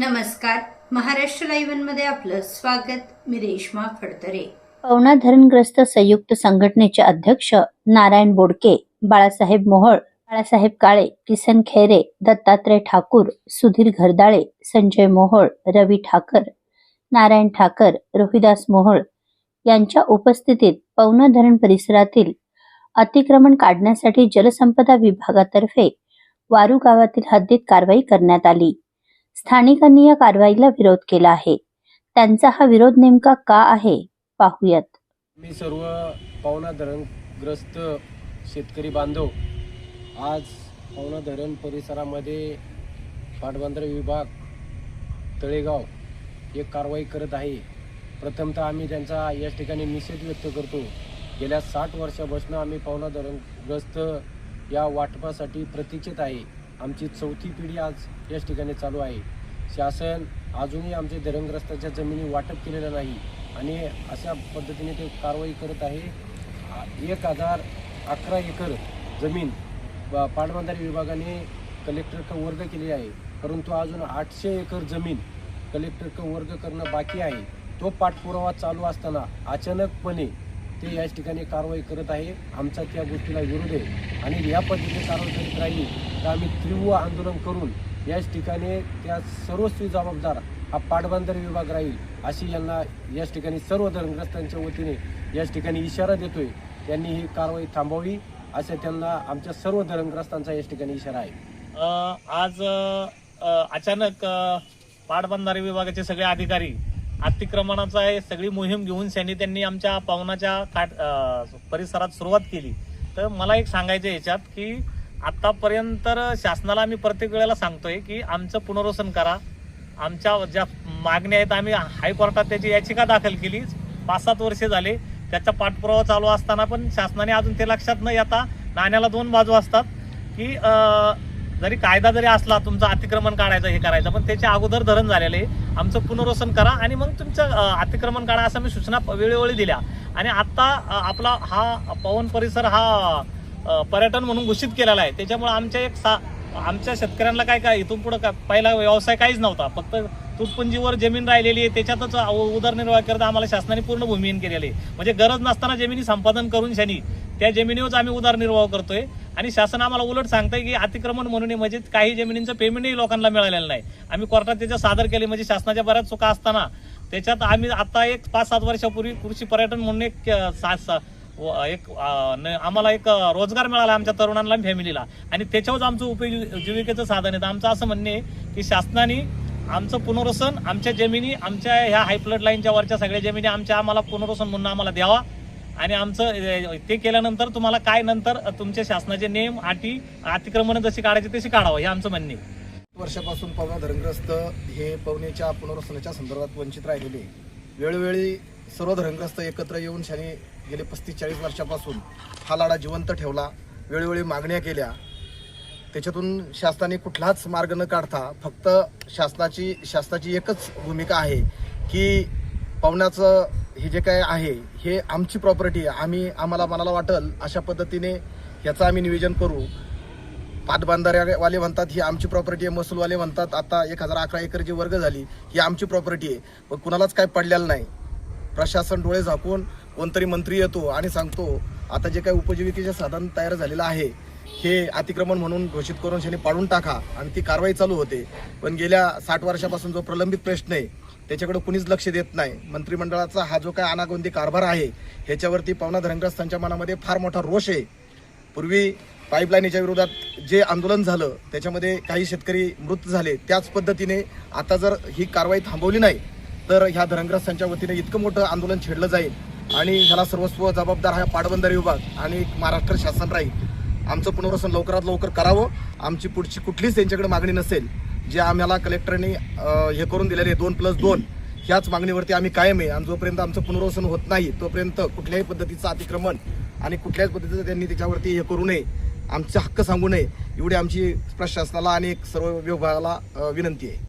नमस्कार. महाराष्ट्र लाईव्हमध्ये आपलं स्वागत. मी रेश्मा फडतरे. पवना धरणग्रस्त संयुक्त संघटनेचे अध्यक्ष नारायण बोडके बाळासाहेब मोहोळ बाळासाहेब काळे किसन खेरे दत्तात्रय ठाकूर सुधीर घरदाळे संजय मोहोळ रवी ठाकर नारायण ठाकर रोहिदास मोहोळ यांच्या उपस्थितीत पवना धरण परिसरातील अतिक्रमण काढण्यासाठी जलसंपदा विभागातर्फे वारू गावातील हद्दीत कारवाई करण्यात आली. स्थानिकांनी या कारवाईला विरोध केला आहे. त्यांचा हा विरोध नेमका का आहे? पाहूयात. मी सर्व पावना धरणग्रस्त शेतकरी बांधव आज पावना धरण परिसरामध्ये पाटबंधारे विभाग तळेगाव एक कारवाई करत आहे. प्रथमतः आम्ही त्यांचा याच ठिकाणी निषेध व्यक्त करतो. गेल्या साठ वर्षापासून आम्ही पावना धरणग्रस्त या वाटपासाठी प्रतीक्षित आहे. आमची चौथी पिढी आज याच ठिकाणी चालू आहे. शासन अजूनही आमचे धरणग्रस्ताच्या जमिनी वाटप केलेल्या नाही आणि अशा पद्धतीने ते कारवाई करत आहे. एक हजार अकरा एकर जमीन पाटबंधारे विभागाने कलेक्टरक वर्ग केली आहे. परंतु अजून आठशे एकर जमीन कलेक्टरक वर्ग करणं बाकी आहे. तो पाठपुरावा चालू असताना अचानकपणे ते याच ठिकाणी कारवाई करत आहे. आमचा त्या गोष्टीला विरोध आहे. आणि या पद्धतीने कारवाई करीत राहील तर आम्ही तीव्र आंदोलन करून याच ठिकाणी त्या सर्वस्वी जबाबदार हा पाटबंदर विभाग राहील अशी यांना याच ठिकाणी सर्व धरणग्रस्तांच्या वतीने याच ठिकाणी इशारा देतोय. त्यांनी ही कारवाई थांबवावी असं त्यांना आमच्या सर्व धरणग्रस्तांचा याच ठिकाणी इशारा आहे. आज अचानक पाटबंधारे विभागाचे सगळे अधिकारी अतिक्रमणाचा हे सगळी मोहीम घेऊन त्यांनी त्यांनी आमच्या पावनाच्या काठ परिसरात सुरुवात केली. तर मला एक सांगायचं याच्यात की आतापर्यंत तर शासनाला आम्ही प्रत्येक वेळेला सांगतोय की आमचं पुनर्वसन करा. आमच्या ज्या मागण्या आहेत आम्ही हायकोर्टात त्याची याचिका दाखल केली पाच सात वर्षे झाले. त्याचा पाठपुरावा चालू असताना पण शासनाने अजून ते लक्षात न येता. नाण्याला दोन बाजू असतात की जरी कायदा जरी असला तुमचं अतिक्रमण काढायचं हे करायचं पण त्याच्या अगोदर धरण झालेलं आहे. आमचं पुनर्वसन करा आणि मग तुमचं अतिक्रमण काढा असं मी सूचना वेळोवेळी दिल्या. आणि आत्ता आपला हा पवन परिसर हा पर्यटन म्हणून घोषित केलेला आहे. त्याच्यामुळे आमच्या एक सा आमच्या शेतकऱ्यांना काय काय इथून पुढं का पहिला व्यवसाय काहीच नव्हता. फक्त तुटपुंजीवर जमीन राहिलेली आहे. त्याच्यातच उदरनिर्वाह करता आम्हाला शासनाने पूर्ण भूमिहीन केलेली आहे. म्हणजे गरज नसताना जमिनी संपादन करून शनी त्या जमिनीवरच आम्ही उदरनिर्वाह करतोय. आणि शासन आम्हाला उलट सांगतंय की अतिक्रमण म्हणून म्हणजे काही जमिनींचं पेमेंटही लोकांना मिळालेलं नाही. आम्ही कोर्टात त्याच्या सादर केले. म्हणजे शासनाच्या बऱ्याच चुका असताना त्याच्यात आम्ही आता एक पाच सात वर्षापूर्वी कृषी पर्यटन म्हणून एक सा- सा- एक न- आम्हाला एक रोजगार मिळाला आमच्या तरुणांना आणि फॅमिलीला आणि त्याच्यावरच आमचं उपजीविकेचं साधन आहे. तर आमचं असं म्हणणे की शासनाने आमचं पुनर्वसन आमच्या जमिनी आमच्या ह्या हायफ्लड लाईनच्या वरच्या सगळ्या जमिनी आमच्या आम्हाला पुनर्वसन म्हणून आम्हाला द्यावा. आणि आमचं ते केल्यानंतर तुम्हाला काय नंतर तुमचे शासनाचे नियम अटी अतिक्रमण जशी काढायची तशी काढावं हे आमचं म्हणणे वर्षापासून पवना धरणग्रस्त हे पवनेच्या पुनर्वसनाच्या संदर्भात वंचित राहिलेले. वेळोवेळी सर्व धरणग्रस्त एकत्र येऊन शाने गेले पस्तीस चाळीस वर्षापासून हा लढा जिवंत ठेवला वेळोवेळी मागण्या केल्या. त्याच्यातून शासनाने कुठलाच मार्ग न काढता फक्त शासनाची शासनाची एकच भूमिका आहे की पवनाचं हे जे काय आहे हे आमची प्रॉपर्टी आहे. आम्ही आम्हाला मनाला वाटल अशा पद्धतीने याचं आम्ही नियोजन करू. पाटबांधाऱ्यावाले म्हणतात ही आमची प्रॉपर्टी आहे. महसूलवाले म्हणतात आता एक हजार अकरा एकर जी वर्ग झाली ही आमची प्रॉपर्टी आहे. पण कुणालाच काय पडलेलं नाही. प्रशासन डोळे झाकून कोणतरी मंत्री येतो आणि सांगतो आता जे काही उपजीविकेचे साधन तयार झालेलं आहे हे अतिक्रमण म्हणून घोषित करून त्यांनी पाडून टाका. आणि ती कारवाई चालू होते. पण गेल्या साठ वर्षापासून जो प्रलंबित प्रश्न आहे त्याच्याकडे कुणीच लक्ष देत नाही. मंत्रिमंडळाचा हा जो काय अनागोंदी कारभार आहे ह्याच्यावरती पवना धरणग्रस्तांच्या मनामध्ये फार मोठा रोष आहे. पूर्वी पाईपलाईनीच्या विरोधात जे आंदोलन झालं त्याच्यामध्ये काही शेतकरी मृत झाले त्याच पद्धतीने आता जर ही कारवाई थांबवली नाही तर ह्या धरणग्रस्तांच्या वतीने इतकं मोठं आंदोलन छेडलं जाईल आणि ह्याला सर्वस्व जबाबदार हा पाटबंधारे विभाग आणि महाराष्ट्र शासन राहील. आमचं पुनर्वसन लवकरात लवकर करावं. आमची पुढची कुठलीच त्यांच्याकडे मागणी नसेल. जे आम्हाला कलेक्टरने हे करून दिलेले दोन प्लस दोन ह्याच मागणीवरती आम्ही कायम आहे. आणि जोपर्यंत आमचं पुनर्वसन होत नाही तोपर्यंत कुठल्याही पद्धतीचं अतिक्रमण आणि कुठल्याच पद्धतीचं त्यांनी त्याच्यावरती हे करू नये. आमचे हक्क सांगू नये. एवढी आमची प्रशासनाला आणि सर्व विभागाला विनंती आहे.